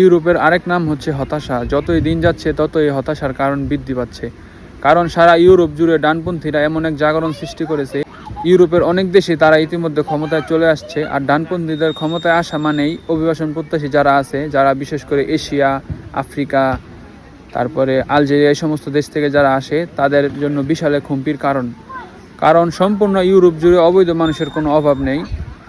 ইউরোপের আরেক নাম হচ্ছে হতাশা। যতই দিন যাচ্ছে, ততই হতাশার কারণ বৃদ্ধি পাচ্ছে। কারণ সারা ইউরোপ জুড়ে ডানপন্থীরা এমন এক জাগরণ সৃষ্টি করেছে, ইউরোপের অনেক দেশে তারা ইতিমধ্যে ক্ষমতায় চলে আসছে, আর ডানপন্থীদের ক্ষমতায় আসা মানেই অভিবাসন প্রত্যাশী যারা আছে, যারা বিশেষ করে এশিয়া, আফ্রিকা, তারপরে আলজেরিয়া, এই সমস্ত দেশ থেকে যারা আসে, তাদের জন্য বিশাল এক কারণ। কারণ সম্পূর্ণ ইউরোপ জুড়ে অবৈধ মানুষের কোনো অভাব নেই।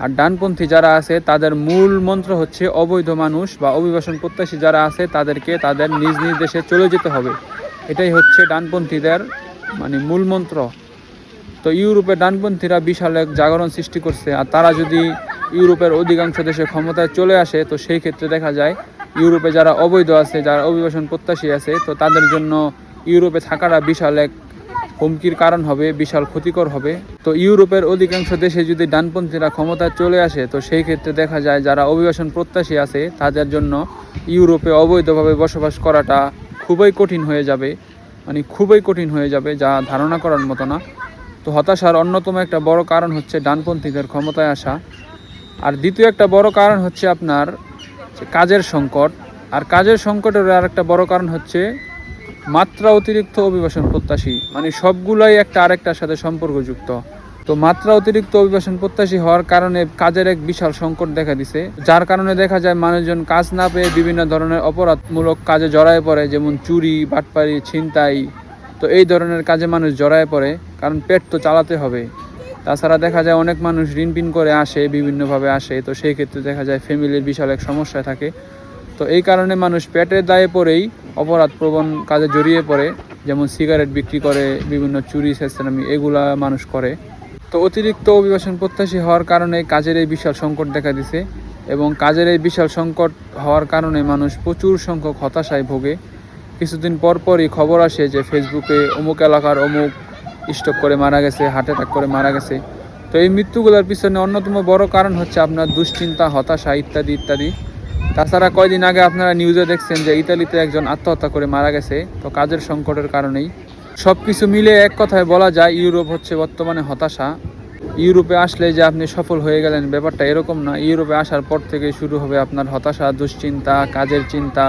আর ডানপন্থী যারা আছে, তাদের মূল মন্ত্র হচ্ছে অবৈধ মানুষ বা অভিবাসন প্রত্যাশী যারা আছে, তাদেরকে তাদের নিজ নিজ দেশে চলে যেতে হবে। এটাই হচ্ছে ডানপন্থীদের মানে মূল মন্ত্র। তো ইউরোপের ডানপন্থীরা বিশাল এক জাগরণ সৃষ্টি করছে, আর তারা যদি ইউরোপের অধিকাংশ দেশে ক্ষমতায় চলে আসে, তো সেই ক্ষেত্রে দেখা যায় ইউরোপে যারা অবৈধ আছে, যারা অভিবাসন প্রত্যাশী আছে, তো তাদের জন্য ইউরোপে থাকাটা বিশাল এক হুমকির কারণ হবে, বিশাল ক্ষতিকর হবে। তো ইউরোপের অধিকাংশ দেশে যদি ডানপন্থীরা ক্ষমতায় চলে আসে, তো সেই ক্ষেত্রে দেখা যায় যারা অভিবাসন প্রত্যাশী আছে, তাদের জন্য ইউরোপে অবৈধভাবে বসবাস করাটা খুবই কঠিন হয়ে যাবে। মানে খুবই কঠিন হয়ে যাবে, যা ধারণা করার মতো না। তো হতাশার অন্যতম একটা বড় কারণ হচ্ছে ডানপন্থীদের ক্ষমতায় আসা। আর দ্বিতীয় একটা বড় কারণ হচ্ছে আপনার কাজের সংকট। আর কাজের সংকটের আর একটা বড় কারণ হচ্ছে মাত্রা অতিরিক্ত অভিবাসন প্রত্যাশী মানে সবগুলোই একটা আরেকটার সাথে সম্পর্কযুক্ত। তো মাত্রা অতিরিক্ত অভিবাসন প্রত্যাশী হওয়ার কারণে কাজের এক বিশাল সংকট দেখা দিছে, যার কারণে দেখা যায় মানুষজন কাজ না পেয়ে বিভিন্ন ধরনের অপরাধমূলক কাজে জড়ায় পড়ে, যেমন চুরি, বাটপারি, ছিনতাই। তো এই ধরনের কাজে মানুষ জড়ায় পড়ে, কারণ পেট তো চালাতে হবে। তাছাড়া দেখা যায় অনেক মানুষ ঋণ পিন করে আসে, বিভিন্নভাবে আসে, তো সেই ক্ষেত্রে দেখা যায় ফ্যামিলির বিশাল এক সমস্যা থাকে। তো এই কারণে মানুষ পেটের দায়ে পড়েই অপরাধ প্রবণ কাজে জড়িয়ে পড়ে, যেমন সিগারেট বিক্রি করে, বিভিন্ন চুরি সেস্তানামি এগুলা মানুষ করে। তো অতিরিক্ত অভিবাসন প্রত্যাশী হওয়ার কারণে কাজের এই বিশাল সংকট দেখা দিছে এবং কাজের এই বিশাল সংকট হওয়ার কারণে মানুষ প্রচুর সংখ্যক হতাশায় ভোগে। কিছুদিন পর পরই খবর আসে যে ফেসবুকে অমুক এলাকার অমুক স্টক করে মারা গেছে, হার্ট অ্যাটাক করে মারা গেছে। তো এই মৃত্যুগুলোর পিছনে অন্যতম বড় কারণ হচ্ছে আপনার দুশ্চিন্তা, হতাশা ইত্যাদি ইত্যাদি। তাছাড়া কয়দিন আগে আপনারা নিউজে দেখছেন যে ইতালিতে একজন আত্মহত্যা করে মারা গেছে। তো কাজের সংকটের কারণেই। সব কিছু মিলে এক কথায় বলা যায়, ইউরোপ হচ্ছে বর্তমানে হতাশা। ইউরোপে আসলে যে আপনি সফল হয়ে গেলেন, ব্যাপারটা এরকম না। ইউরোপে আসার পর থেকে শুরু হবে আপনার হতাশা, দুশ্চিন্তা, কাজের চিন্তা,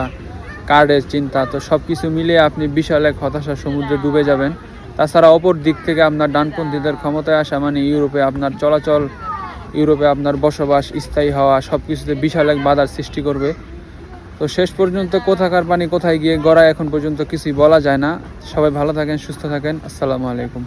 কার্ডের চিন্তা। তো সব কিছু মিলিয়ে আপনি বিশাল এক হতাশার সমুদ্রে ডুবে যাবেন। তাছাড়া অপর দিক থেকে আপনার ডানপন্থীদের ক্ষমতায় আসা মানে ইউরোপে আপনার চলাচল ইউরোপে আপনার বসবাস, স্থায়ী হওয়া সব কিছুতে বিশাল এক বাধার সৃষ্টি করবে। তো শেষ পর্যন্ত কোথাকার পানি কোথায় গিয়ে গড়ায় এখন পর্যন্ত কিছুই বলা যায় না। সবাই ভালো থাকেন, সুস্থ থাকেন। আসসালামু আলাইকুম।